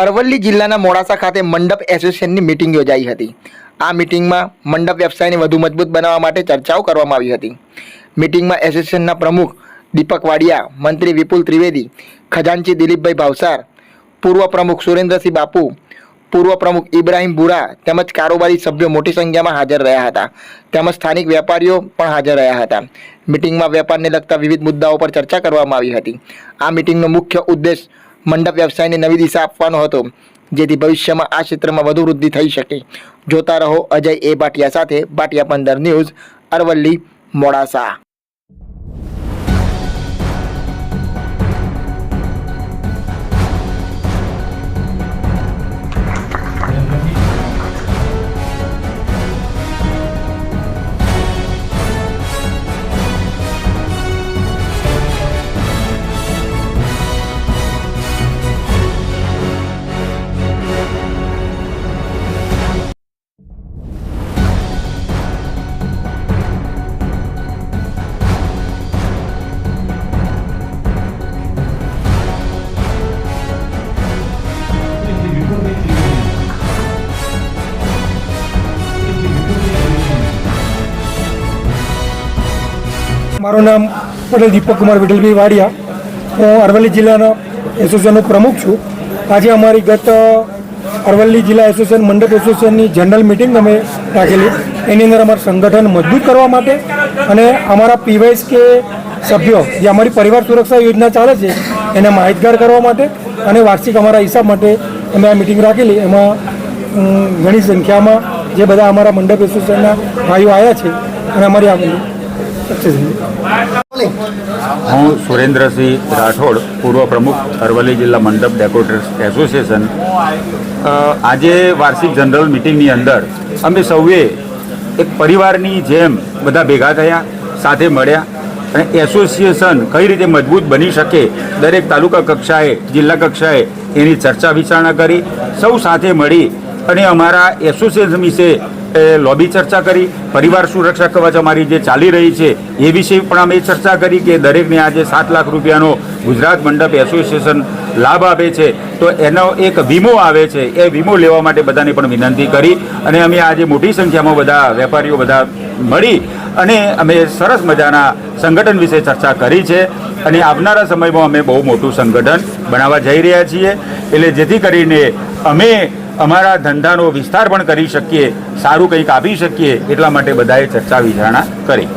અરવલ્લી જિલ્લાના મોડાસા ખાતે મંડપ એસોસિએશનની મિટિંગ યોજાઈ હતી. આ મિટિંગમાં મંડપ વ્યવસાયને વધુ મજબૂત બનાવવા માટે ચર્ચાઓ કરવામાં આવી હતી. મિટિંગમાં એસોસિએશનના પ્રમુખ દીપક વાડિયા, મંત્રી વિપુલ ત્રિવેદી, ખજાનચી દિલીપભાઈ ભાવસાર, પૂર્વ પ્રમુખ સુરેન્દ્રસિંહ બાપુ, પૂર્વ પ્રમુખ ઇબ્રાહિમ બુરા તેમજ કારોબારી સભ્યો મોટી સંખ્યામાં હાજર રહ્યા હતા. તેમજ સ્થાનિક વેપારીઓ પણ હાજર રહ્યા હતા. મિટિંગમાં વેપારને લગતા વિવિધ મુદ્દાઓ પર ચર્ચા કરવામાં આવી હતી. આ મિટિંગનો મુખ્ય ઉદ્દેશ મંડપ વ્યવસાયને નવી દિશા આપવાનો હતો, જેથી ભવિષ્યમાં આ ક્ષેત્રમાં વધુ વૃદ્ધિ થઈ શકે. જોતા રહો અજય એ ભાટિયા સાથે, ભાટિયા પંદર ન્યૂઝ અરવલ્લી, મોડાસા. મારું નામ પટેલ દીપક કુમાર વિઠલભાઈ વાડિયા. હું અરવલ્લી જિલ્લાના એસોસિએશનનો પ્રમુખ છું. આજે અમારી ગત અરવલ્લી જિલ્લા એસોસિએશન મંડપ એસોસિએશનની જનરલ મિટિંગ અમે રાખેલી. એની અંદર અમારું સંગઠન મજબૂત કરવા માટે અને અમારા પીવાયસ કે સભ્યો જે અમારી પરિવાર સુરક્ષા યોજના ચાલે છે, એને માહિતગાર કરવા માટે અને વાર્ષિક અમારા હિસાબ માટે અમે આ મિટિંગ રાખેલી. એમાં ઘણી સંખ્યામાં જે બધા અમારા મંડપ એસોસિએશનના ભાઈઓ આવ્યા છે અને અમારી આ સક્સેસ થઈ હું સુરેન્દ્રસિંહ રાઠોડ, પૂર્વ પ્રમુખ, અરવલ્લી જિલ્લા મંડપ ડેકોરેટર્સ એસોસિએશન. આજે વાર્ષિક જનરલ મિટિંગની અંદર અમે સૌએ એક પરિવારની જેમ બધા ભેગા થયા, સાથે મળ્યા અને એસોસિએશન કઈ રીતે મજબૂત બની શકે, દરેક તાલુકા કક્ષાએ, જિલ્લા કક્ષાએ એની ચર્ચા વિચારણા કરી, સૌ સાથે મળી અને અમારા એસોસિએશન વિશે લોબી ચર્ચા કરી. પરિવાર સુરક્ષા કવચ અમારી જે ચાલી રહી છે, એ વિશે પણ અમે ચર્ચા કરી કે દરેકને આજે સાત લાખ રૂપિયાનો ગુજરાત મંડપ એસોસિએશન લાભ આપે છે. તો એનો એક વીમો આવે છે, એ વીમો લેવા માટે બધાને પણ વિનંતી કરી અને અમે આજે મોટી સંખ્યામાં બધા વેપારીઓ બધા મળી અને અમે સરસ મજાના સંગઠન વિશે ચર્ચા કરી છે અને આવનારા સમયમાં અમે બહુ મોટું સંગઠન બનાવવા જઈ રહ્યા છીએ. એટલે જેથી કરીને અમે અમારા ધંધાનો વિસ્તાર પણ કરી શકીએ, સારું કંઈક આપી શકીએ, એટલા માટે બધાએ ચર્ચા વિચારણા કરી.